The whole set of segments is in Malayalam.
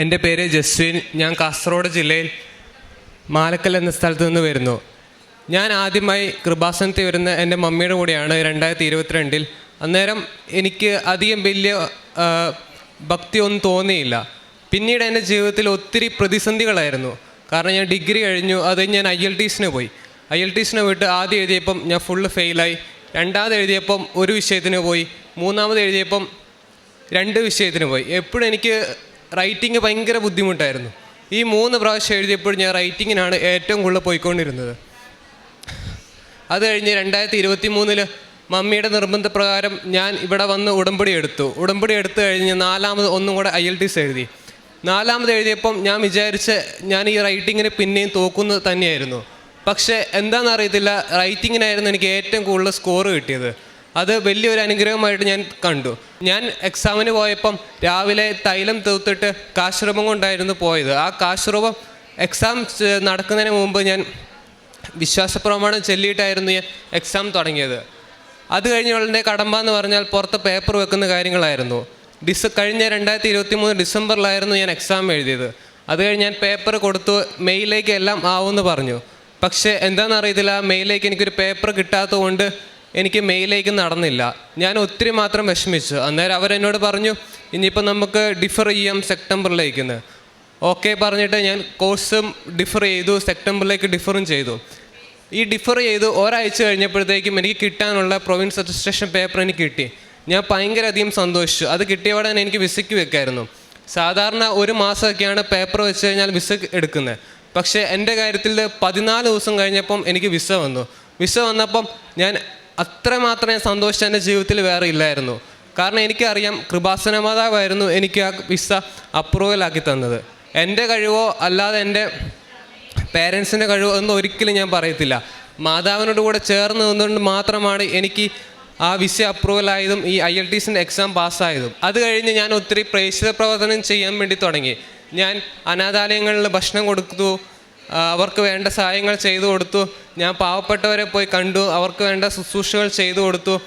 എന്റെ പേര് ജസ്വിൻ. ഞാൻ കാസർഗോഡ് ജില്ലയിൽ മാലക്കൽ എന്ന സ്ഥലത്ത് നിന്ന് വരുന്നു. ഞാൻ ആദ്യമായി കൃപാസനത്തിൽ വരുന്ന എന്റെ മമ്മിയുടെ കൂടെയാണ് രണ്ടായിരത്തി ഇരുപത്തിരണ്ടിൽ. അന്നേരം എനിക്ക് അധികം വലിയ ഭക്തി ഭക്തിയൊന്നും തോന്നിയില്ല. പിന്നീട് എന്റെ ജീവിതത്തിൽ ഒത്തിരി പ്രതിസന്ധികളായിരുന്നു. കാരണം ഞാൻ ഡിഗ്രി കഴിഞ്ഞു അത് ഞാൻ ഐ എൽ ടീസിന് പോയി. ഐ എൽ ടീസിന് പോയിട്ട് ആദ്യം എഴുതിയപ്പം ഞാൻ ഫുള്ള് ഫെയിലായി രണ്ടാമത് എഴുതിയപ്പം ഒരു വിഷയത്തിന് പോയി. മൂന്നാമത് എഴുതിയപ്പം രണ്ട് വിഷയത്തിന് പോയി. എപ്പോഴും എനിക്ക് റൈറ്റിംഗ് ഭയങ്കര ബുദ്ധിമുട്ടായിരുന്നു. ഈ മൂന്ന് പ്രാവശ്യം എഴുതിയപ്പോൾ ഞാൻ റൈറ്റിങ്ങിനാണ് ഏറ്റവും കൂടുതൽ പോയിക്കൊണ്ടിരുന്നത്. അത് കഴിഞ്ഞ് രണ്ടായിരത്തി ഇരുപത്തി മൂന്നിൽ മമ്മിയുടെ നിർബന്ധപ്രകാരം ഞാൻ ഇവിടെ വന്ന് ഉടമ്പടി എടുത്തു. ഉടമ്പടി എടുത്തു കഴിഞ്ഞ് നാലാമത് ഒന്നും കൂടെ ഐ എൽ ടി എസ് എഴുതി. നാലാമത് എഴുതിയപ്പം ഞാൻ വിചാരിച്ച് ഞാൻ ഈ റൈറ്റിങ്ങിന് പിന്നെയും തോക്കുന്നത് തന്നെയായിരുന്നു. പക്ഷേ എന്താണെന്ന് അറിയത്തില്ല റൈറ്റിങ്ങിനായിരുന്നു എനിക്ക് ഏറ്റവും കൂടുതൽ സ്കോർ കിട്ടിയത്. അത് വലിയൊരു അനുഗ്രഹമായിട്ട് ഞാൻ കണ്ടു. ഞാൻ എക്സാമിന് പോയപ്പം രാവിലെ തൈലം തീർത്തിട്ട് കാശ്രമം കൊണ്ടായിരുന്നു പോയത്. ആ കാശ്രമം എക്സാം നടക്കുന്നതിന് മുമ്പ് ഞാൻ വിശ്വാസപ്രമാണം ചൊല്ലിയിട്ടായിരുന്നു ഞാൻ എക്സാം തുടങ്ങിയത്. അത് കഴിഞ്ഞ ഉടനെ കടമ്പ എന്ന് പറഞ്ഞാൽ പുറത്ത് പേപ്പർ വെക്കുന്ന കാര്യങ്ങളായിരുന്നു. ഡിസ് കഴിഞ്ഞ രണ്ടായിരത്തി ഇരുപത്തി മൂന്ന് ഡിസംബറിലായിരുന്നു ഞാൻ എക്സാം എഴുതിയത്. അത് കഴിഞ്ഞ് ഞാൻ പേപ്പർ കൊടുത്തു മെയിലേക്ക് എല്ലാം ആവുമെന്ന് പറഞ്ഞു. പക്ഷേ എന്താണെന്ന് അറിയത്തില്ല മെയിലേക്ക് എനിക്കൊരു പേപ്പർ കിട്ടാത്തത് കൊണ്ട് എനിക്ക് മെയിലേക്ക് നടന്നില്ല. ഞാൻ ഒത്തിരി മാത്രം വിഷമിച്ചു. അന്നേരം അവരെന്നോട് പറഞ്ഞു ഇനിയിപ്പോൾ നമുക്ക് ഡിഫർ ചെയ്യാം സെപ്റ്റംബറിലേക്കെന്ന് ഓക്കെ പറഞ്ഞിട്ട് ഞാൻ കോഴ്സും ഡിഫർ ചെയ്തു സെപ്റ്റംബറിലേക്ക് ഡിഫറും ചെയ്തു. ഈ ഡിഫർ ചെയ്തു ഒരാഴ്ച കഴിഞ്ഞപ്പോഴത്തേക്കും എനിക്ക് കിട്ടാനുള്ള പ്രൊവിൻസ് രജിസ്ട്രേഷൻ പേപ്പർ എനിക്ക് കിട്ടി. ഞാൻ ഭയങ്കര അധികം സന്തോഷിച്ചു. അത് കിട്ടിയ ഉടനെ എനിക്ക് വിസയ്ക്ക് വെക്കായിരുന്നു. സാധാരണ ഒരു മാസമൊക്കെയാണ് പേപ്പർ വെച്ച് കഴിഞ്ഞാൽ വിസ എടുക്കുന്നത് പക്ഷേ എന്റെ കാര്യത്തിൽ പതിനാല് ദിവസം കഴിഞ്ഞപ്പം എനിക്ക് വിസ വന്നു. വിസ വന്നപ്പം ഞാൻ അത്രമാത്രം ഞാൻ സന്തോഷിച്ച എന്റെ ജീവിതത്തിൽ വേറെ ഇല്ലായിരുന്നു. കാരണം എനിക്കറിയാം കൃപാസന മാതാവായിരുന്നു എനിക്ക് ആ വിസ അപ്രൂവലാക്കി തന്നത്. എന്റെ കഴിവോ അല്ലാതെ എന്റെ പേരൻസിന്റെ കഴിവോ ഒന്നും ഒരിക്കലും ഞാൻ പറയത്തില്ല. മാതാവിനോട് കൂടെ ചേർന്ന് നിന്നുകൊണ്ട് മാത്രമാണ് എനിക്ക് ആ വിസ അപ്രൂവൽ ആയതും ഈ ഐ എൽ ടി സിന്റെ എക്സാം പാസ്സായതും അത് കഴിഞ്ഞ് ഞാൻ ഒത്തിരി പ്രേക്ഷിത പ്രവർത്തനം ചെയ്യാൻ വേണ്ടി തുടങ്ങി. ഞാൻ അനാഥാലയങ്ങളിൽ ഭക്ഷണം കൊടുത്തു അവർക്ക് വേണ്ട സഹായങ്ങൾ ചെയ്തു കൊടുത്തു. ഞാൻ പാവപ്പെട്ടവരെ പോയി കണ്ടു അവർക്ക് വേണ്ട ശുശ്രൂഷകൾ ചെയ്തു കൊടുത്തു.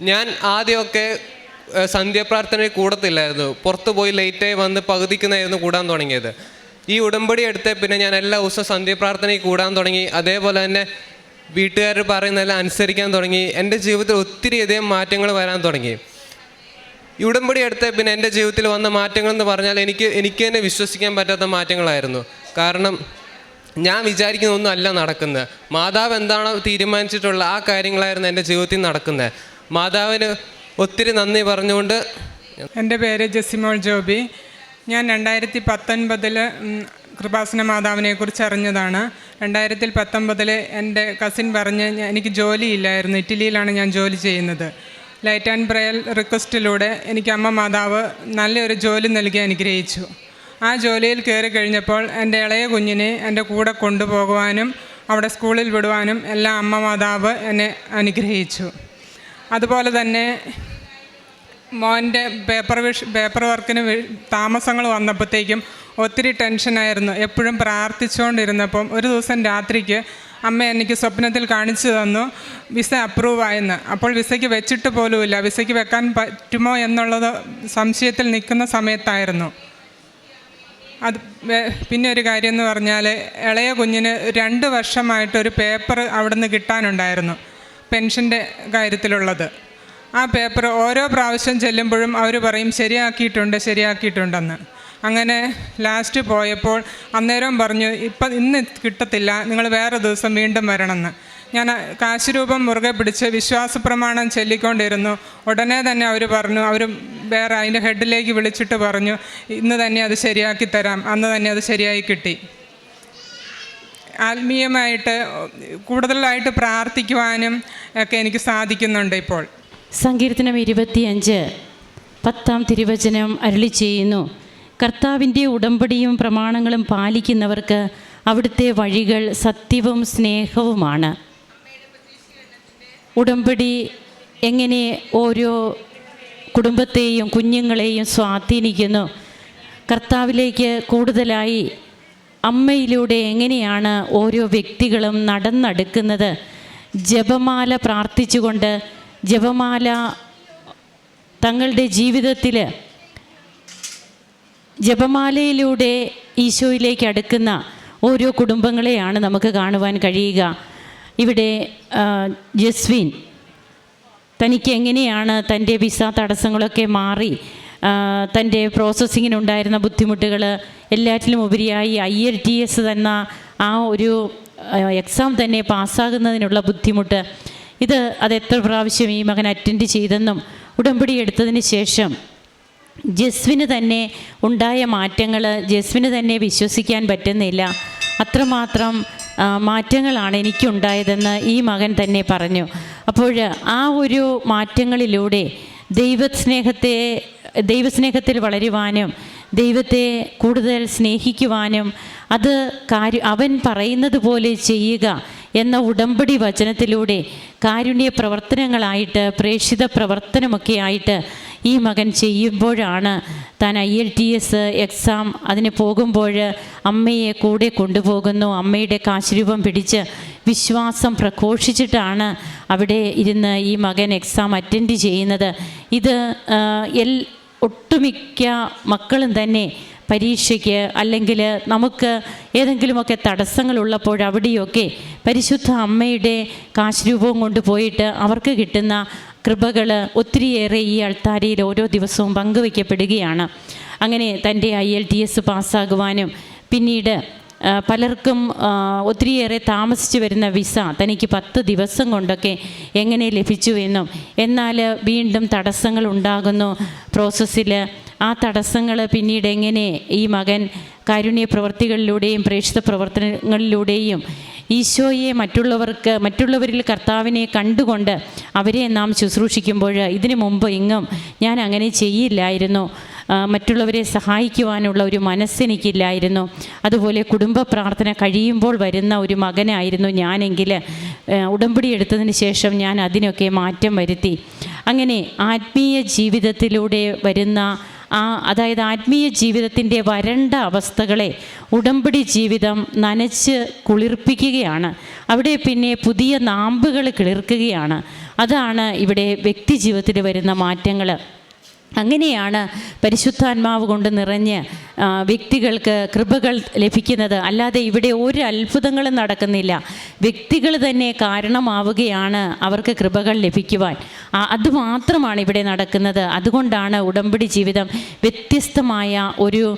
ഞാൻ ആദ്യമൊക്കെ സന്ധ്യാപ്രാർത്ഥനയിൽ കൂടത്തില്ലായിരുന്നു. പുറത്ത് പോയി ലേറ്റായി വന്ന് പകുതിക്കുന്നായിരുന്നു കൂടാൻ തുടങ്ങിയത്. ഈ ഉടമ്പടി എടുത്ത പിന്നെ ഞാൻ എല്ലാ ദിവസവും സന്ധ്യാപ്രാർത്ഥനയിൽ കൂടാൻ തുടങ്ങി. അതേപോലെ തന്നെ വീട്ടുകാർ പറയുന്നതെല്ലാം അനുസരിക്കാൻ തുടങ്ങി. എന്റെ ജീവിതത്തിൽ ഒത്തിരി അധികം മാറ്റങ്ങൾ വരാൻ തുടങ്ങി. ഈ ഉടമ്പടി എടുത്ത പിന്നെ എന്റെ ജീവിതത്തിൽ വന്ന മാറ്റങ്ങൾ എന്ന് പറഞ്ഞാൽ എനിക്ക് എനിക്ക് തന്നെ വിശ്വസിക്കാൻ പറ്റാത്ത മാറ്റങ്ങളായിരുന്നു. കാരണം ഞാൻ വിചാരിക്കുന്ന ഒന്നും അല്ല നടക്കുന്നത് മാതാവ് എന്താണോ തീരുമാനിച്ചിട്ടുള്ള ആ കാര്യങ്ങളായിരുന്നു എന്റെ ജീവിതത്തിൽ നടക്കുന്നത് മാതാവിന് ഒത്തിരി നന്ദി പറഞ്ഞുകൊണ്ട് എന്റെ പേര് ജസിമോൾ ജോബി. ഞാൻ രണ്ടായിരത്തി പത്തൊൻപതിൽ കൃപാസന മാതാവിനെ കുറിച്ച് അറിഞ്ഞതാണ്. രണ്ടായിരത്തി പത്തൊമ്പതിൽ എന്റെ കസിൻ പറഞ്ഞ് എനിക്ക് ജോലിയില്ലായിരുന്നു. ഇറ്റലിയിലാണ് ഞാൻ ജോലി ചെയ്യുന്നത്. ലൈറ്റ് ആൻഡ് ബ്രയൽ റിക്വസ്റ്റിലൂടെ എനിക്ക് അമ്മ മാതാവ് നല്ലൊരു ജോലി നൽകി അനുഗ്രഹിച്ചു. ആ ജോലിയിൽ കയറി കഴിഞ്ഞപ്പോൾ എന്റെ ഇളയ കുഞ്ഞിനെ എന്റെ കൂടെ കൊണ്ടുപോകുവാനും അവിടെ സ്കൂളിൽ വിടുവാനും എല്ലാ അമ്മ മാതാവ് എന്നെ അനുഗ്രഹിച്ചു. അതുപോലെ തന്നെ മോന്റെ പേപ്പർ വിഷ് പേപ്പർ വർക്കിന് താമസങ്ങൾ വന്നപ്പോഴത്തേക്കും ഒത്തിരി ടെൻഷനായിരുന്നു എപ്പോഴും പ്രാർത്ഥിച്ചുകൊണ്ടിരുന്നപ്പം ഒരു ദിവസം രാത്രിക്ക് അമ്മ എനിക്ക് സ്വപ്നത്തിൽ കാണിച്ചു തന്നു വിസ അപ്രൂവ് ആയെന്ന്. അപ്പോൾ വിസയ്ക്ക് വെച്ചിട്ട് പോലുമില്ല. വിസയ്ക്ക് വെക്കാൻ പറ്റുമോ എന്നുള്ളത് സംശയത്തിൽ നിൽക്കുന്ന സമയത്തായിരുന്നു. അത് പിന്നെ ഒരു കാര്യം എന്ന് പറഞ്ഞാൽ ഇളയ കുഞ്ഞിന് രണ്ട് വർഷമായിട്ടൊരു പേപ്പർ അവിടുന്ന് കിട്ടാനുണ്ടായിരുന്നു പെൻഷന്റെ കാര്യത്തിലുള്ളത്. ആ പേപ്പർ ഓരോ പ്രാവശ്യം ചെല്ലുമ്പോഴും അവർ പറയും ശരിയാക്കിയിട്ടുണ്ട് ശരിയാക്കിയിട്ടുണ്ടെന്ന്. അങ്ങനെ ലാസ്റ്റ് പോയപ്പോൾ അന്നേരം പറഞ്ഞു ഇപ്പം ഇന്ന് കിട്ടത്തില്ല നിങ്ങൾ വേറെ ദിവസം വീണ്ടും വരണമെന്ന്. ഞാൻ കാശുരൂപം കാശ് രൂപം മുറുകെ പിടിച്ച് വിശ്വാസപ്രമാണം ചൊല്ലിക്കൊണ്ടിരുന്നു. ഉടനെ തന്നെ അവർ പറഞ്ഞു അവർ വേറെ അതിന്റെ ഹെഡിലേക്ക് വിളിച്ചിട്ട് പറഞ്ഞു ഇന്ന് തന്നെ അത് ശരിയാക്കി തരാം അന്ന് തന്നെ അത് ശരിയായി കിട്ടി. ആത്മീയമായിട്ട് കൂടുതലായിട്ട് പ്രാർത്ഥിക്കുവാനും ഒക്കെ എനിക്ക് സാധിക്കുന്നുണ്ട് ഇപ്പോൾ. സങ്കീർത്തനം ഇരുപത്തിയഞ്ച് പത്താം തിരുവചനം അരുളി ചെയ്യുന്നു. കർത്താവിന്റെ ഉടമ്പടിയും പ്രമാണങ്ങളും പാലിക്കുന്നവർക്ക് അവിടുത്തെ വഴികൾ സത്യവും സ്നേഹവുമാണ്. ഉടമ്പടി എങ്ങനെ ഓരോ കുടുംബത്തെയും കുഞ്ഞുങ്ങളെയും സ്വാധീനിക്കുന്നു. കർത്താവിലേക്ക് കൂടുതലായി അമ്മയിലൂടെ എങ്ങനെയാണ് ഓരോ വ്യക്തികളും നടന്നെടുക്കുന്നത്? ജപമാല പ്രാർത്ഥിച്ചുകൊണ്ട് ജപമാല തങ്ങളുടെ ജീവിതത്തിൽ ജപമാലയിലൂടെ ഈശോയിലേക്ക് അടുക്കുന്ന ഓരോ കുടുംബങ്ങളെയാണ് നമുക്ക് കാണുവാൻ കഴിയുക. ഇവിടെ ജസ്വീൻ തനിക്ക് എങ്ങനെയാണ് തന്റെ വിസ തടസ്സങ്ങളൊക്കെ മാറി തന്റെ പ്രോസസ്സിങ്ങിനുണ്ടായിരുന്ന ബുദ്ധിമുട്ടുകൾ എല്ലാറ്റിലും ഉപരിയായി ഐ എൽ ടി എസ് തന്ന ആ ഒരു എക്സാം തന്നെ പാസ്സാകുന്നതിനുള്ള ബുദ്ധിമുട്ട്. ഇത് അത് എത്ര പ്രാവശ്യം ഈ മകൻ അറ്റൻഡ് ചെയ്തെന്നും ഉടമ്പടി എടുത്തതിന് ശേഷം ജസ്വിന് തന്നെ ഉണ്ടായ മാറ്റങ്ങൾ ജസ്വിന് തന്നെ വിശ്വസിക്കാൻ പറ്റുന്നില്ല. അത്രമാത്രം മാറ്റങ്ങളാണ് എനിക്കുണ്ടായതെന്ന് ഈ മകൻ തന്നെ പറഞ്ഞു. അപ്പോൾ ആ ഒരു മാറ്റങ്ങളിലൂടെ ദൈവസ്നേഹത്തെ ദൈവസ്നേഹത്തിൽ വളരുവാനും ദൈവത്തെ കൂടുതൽ സ്നേഹിക്കുവാനും അത് കാര്യ അവൻ പറയുന്നത് പോലെ ചെയ്യുക എന്ന ഉടമ്പടി വചനത്തിലൂടെ കാരുണ്യ പ്രവർത്തനങ്ങളായിട്ട് പ്രേക്ഷിത പ്രവർത്തനമൊക്കെ ആയിട്ട് ഈ മകൻ ചെയ്യുമ്പോഴാണ് താൻ I L T S exam അതിന് പോകുമ്പോൾ അമ്മയെ കൂടെ കൊണ്ടുപോകുന്നു. അമ്മയുടെ കാശുരൂപം പിടിച്ച് വിശ്വാസം പ്രഘോഷിച്ചിട്ടാണ് അവിടെ ഇരുന്ന് ഈ മകൻ എക്സാം അറ്റൻഡ് ചെയ്യുന്നത്. ഇത് എൽ ഒട്ടുമിക്ക മക്കളും തന്നെ പരീക്ഷയ്ക്ക് അല്ലെങ്കിൽ നമുക്ക് ഏതെങ്കിലുമൊക്കെ തടസ്സങ്ങളുള്ളപ്പോൾ അവിടെയൊക്കെ പരിശുദ്ധ അമ്മയുടെ കാശ്രൂപവും കൊണ്ട് പോയിട്ട് അവർക്ക് കിട്ടുന്ന കൃപകൾ ഒത്തിരിയേറെ ഈ അൾത്താരയിൽ ഓരോ ദിവസവും പങ്കുവയ്ക്കപ്പെടുകയാണ്. അങ്ങനെ തന്റെ ഐ എൽ ടി എസ് പാസ്സാകുവാനും പിന്നീട് പലർക്കും ഒത്തിരിയേറെ താമസിച്ചു വരുന്ന വിസ തനിക്ക് പത്ത് ദിവസം കൊണ്ടൊക്കെ എങ്ങനെ ലഭിച്ചു എന്നും. എന്നാൽ വീണ്ടും തടസ്സങ്ങൾ ഉണ്ടാകുന്നു പ്രോസസ്സിൽ. ആ തടസ്സങ്ങൾ പിന്നീട് എങ്ങനെ ഈ മകൻ കാരുണ്യ പ്രവർത്തികളിലൂടെയും പ്രേക്ഷിത പ്രവർത്തനങ്ങളിലൂടെയും ഈശോയെ മറ്റുള്ളവർക്ക് മറ്റുള്ളവരിൽ കർത്താവിനെ കണ്ടുകൊണ്ട് അവരെ നാം ശുശ്രൂഷിക്കുമ്പോൾ ഇതിനു മുമ്പ് ഇങ്ങും ഞാൻ അങ്ങനെ ചെയ്യില്ലായിരുന്നു. മറ്റുള്ളവരെ സഹായിക്കുവാനുള്ള ഒരു മനസ്സെനിക്കില്ലായിരുന്നു. അതുപോലെ കുടുംബ പ്രാർത്ഥന കഴിയുമ്പോൾ വരുന്ന ഒരു മകനായിരുന്നു ഞാനെങ്കിൽ ഉടമ്പടി എടുത്തതിന് ശേഷം ഞാൻ അതിനൊക്കെ മാറ്റം വരുത്തി. അങ്ങനെ ആത്മീയ ജീവിതത്തിലൂടെ വരുന്ന ആ അതായത് ആത്മീയ ജീവിതത്തിന്റെ വരണ്ട അവസ്ഥകളെ ഉടമ്പടി ജീവിതം നനച്ച് കുളിർപ്പിക്കുകയാണ്. അവിടെ പിന്നെ പുതിയ നാമ്പുകൾ കിളിർക്കുകയാണ്. അതാണ് ഇവിടെ വ്യക്തി ജീവിതത്തിൽ വരുന്ന മാറ്റങ്ങൾ. അങ്ങനെയാണ് പരിശുദ്ധാത്മാവ് കൊണ്ട് നിറഞ്ഞ് വ്യക്തികൾക്ക് കൃപകൾ ലഭിക്കുന്നത്. അല്ലാതെ ഇവിടെ ഒരു അത്ഭുതങ്ങളും നടക്കുന്നില്ല. വ്യക്തികൾ തന്നെ കാരണമാവുകയാണ് അവർക്ക് കൃപകൾ ലഭിക്കുവാൻ. അതുമാത്രമാണ് ഇവിടെ നടക്കുന്നത്. അതുകൊണ്ടാണ് ഉടമ്പടി ജീവിതം വ്യത്യസ്തമായ ഒരു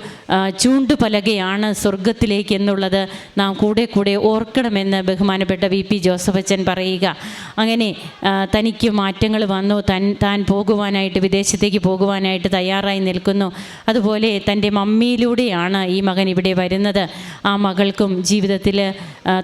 ചൂണ്ടുപലകയാണ് സ്വർഗത്തിലേക്ക് എന്നുള്ളത് നാം കൂടെ കൂടെ ഓർക്കണമെന്ന് ബഹുമാനപ്പെട്ട വി പി ജോസഫച്ചൻ പറയുക. അങ്ങനെ തനിക്ക് മാറ്റങ്ങൾ വന്നു. തൻ താൻ പോകുവാനായിട്ട് വിദേശത്തേക്ക് പോകുവാനായിട്ട് തയ്യാറായി നിൽക്കുന്നു. അതുപോലെ തന്റെ മമ്മിയിലൂടെയാണ് ഈ മകൻ ഇവിടെ വരുന്നത്. ആ മകൾക്കും ജീവിതത്തിൽ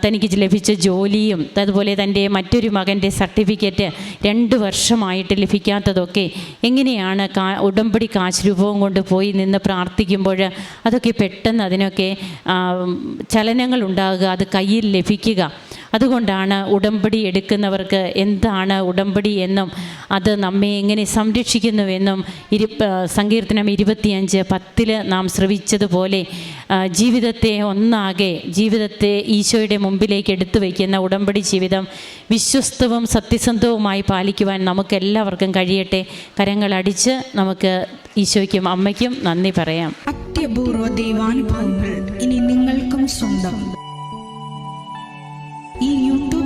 തനിക്ക് ലഭിച്ച ജോലിയും അതുപോലെ തന്റെ മറ്റൊരു മകന്റെ സർട്ടിഫിക്കറ്റ് രണ്ട് വർഷമായിട്ട് ലഭിക്കാത്തതൊക്കെ എങ്ങനെയാണ് കാ ഉടമ്പടി കാശ് രൂപവും കൊണ്ട് പോയി നിന്ന് പ്രാർത്ഥിക്കുമ്പോൾ അതൊക്കെ പെട്ടെന്ന് അതിനൊക്കെ ചലനങ്ങൾ ഉണ്ടാകുക അത് കയ്യിൽ ലഭിക്കുക. അതുകൊണ്ടാണ് ഉടമ്പടി എടുക്കുന്നവർക്ക് എന്താണ് ഉടമ്പടി എന്നും അത് നമ്മെ എങ്ങനെ സംരക്ഷിക്കുന്നുവെന്നും ഇരു സങ്കീർത്തനം ഇരുപത്തിയഞ്ച് പത്തിൽ നാം ശ്രവിച്ചതുപോലെ ജീവിതത്തെ ഒന്നാകെ ജീവിതത്തെ ഈശോയുടെ മുമ്പിലേക്ക് എടുത്തു വയ്ക്കുന്ന ഉടമ്പടി ജീവിതം വിശ്വസ്തവും സത്യസന്ധവുമായി പാലിക്കുവാൻ നമുക്കെല്ലാവർക്കും കഴിയട്ടെ. കരങ്ങളടിച്ച് നമുക്ക് ഈശോയ്ക്കും അമ്മയ്ക്കും നന്ദി പറയാം. അത്യപൂർവ ദൈവാനുഭവങ്ങൾ ഇനി നിങ്ങൾക്കും സ്വന്തം.